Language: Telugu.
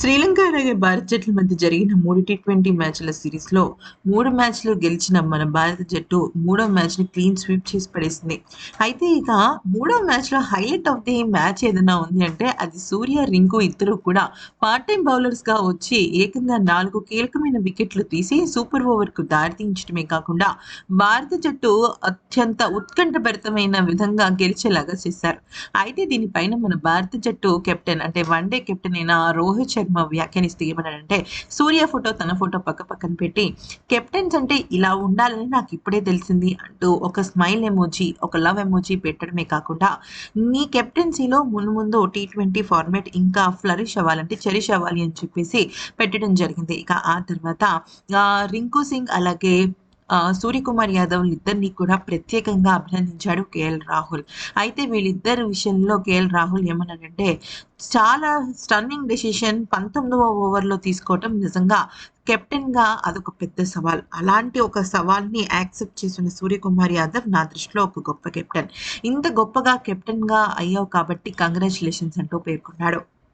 శ్రీలంక అలాగే భారత్ జట్ల మధ్య జరిగిన మూడు టీ ట్వంటీ మ్యాచ్ల సిరీస్లో మూడు మ్యాచ్లు గెలిచిన మన భారత జట్టు మూడో మ్యాచ్ని క్లీన్ స్వీప్ చేసి పడేసింది. అయితే ఇక మూడో మ్యాచ్లో హైలైట్ ఆఫ్ ది మ్యాచ్ ఏదైనా ఉంది అంటే అది సూర్య రింకు ఇద్దరు కూడా పార్ట్ టైం బౌలర్స్గా వచ్చి ఏకంగా నాలుగు కీలకమైన వికెట్లు తీసి సూపర్ ఓవర్కు దారితీయించడమే కాకుండా భారత జట్టు అత్యంత ఉత్కంఠభరితమైన విధంగా గెలిచేలాగా చేశారు. అయితే దీనిపైన మన భారత జట్టు కెప్టెన్ అంటే వన్డే కెప్టెన్ అయిన రోహిత్ శర్మ వ్యాఖ్యానిస్తూ ఏమన్నాడంటే సూర్య ఫోటో తన ఫోటో పక్క పక్కన పెట్టి కెప్టెన్స్ అంటే ఇలా ఉండాలని నాకు ఇప్పుడే తెలిసింది అంటూ ఒక స్మైల్ ఎమోజీ ఒక లవ్ ఎమోజీ పెట్టడమే కాకుండా నీ కెప్టెన్సీలో ముందు ముందు టీ ట్వంటీ ఫార్మేట్ ఇంకా ఫ్లరిష్ అవ్వాలంటే చెరిష్ అవ్వాలి అని చెప్పేసి పెట్టడం జరిగింది. ఇక ఆ తర్వాత రింకు సింగ్ అలాగే సూర్యకుమార్ యాదవ్ ఇద్దరిని కూడా ప్రత్యేకంగా అభినందించాడు కేఎల్ రాహుల్. అయితే వీళ్ళిద్దరి విషయంలో కేఎల్ రాహుల్ ఏమన్నాడంటే చాలా స్టన్నింగ్ డెసిషన్ పంతొమ్మిదవ ఓవర్లో తీసుకోవటం నిజంగా కెప్టెన్గా అదొక పెద్ద సవాల్. అలాంటి ఒక సవాల్ని యాక్సెప్ట్ చేసిన సూర్యకుమార్ యాదవ్ నా దృష్టిలో ఒక గొప్ప కెప్టెన్. ఇంత గొప్పగా కెప్టెన్గా అయ్యావు కాబట్టి కంగ్రాచులేషన్స్ అంటూ పేర్కొన్నాడు.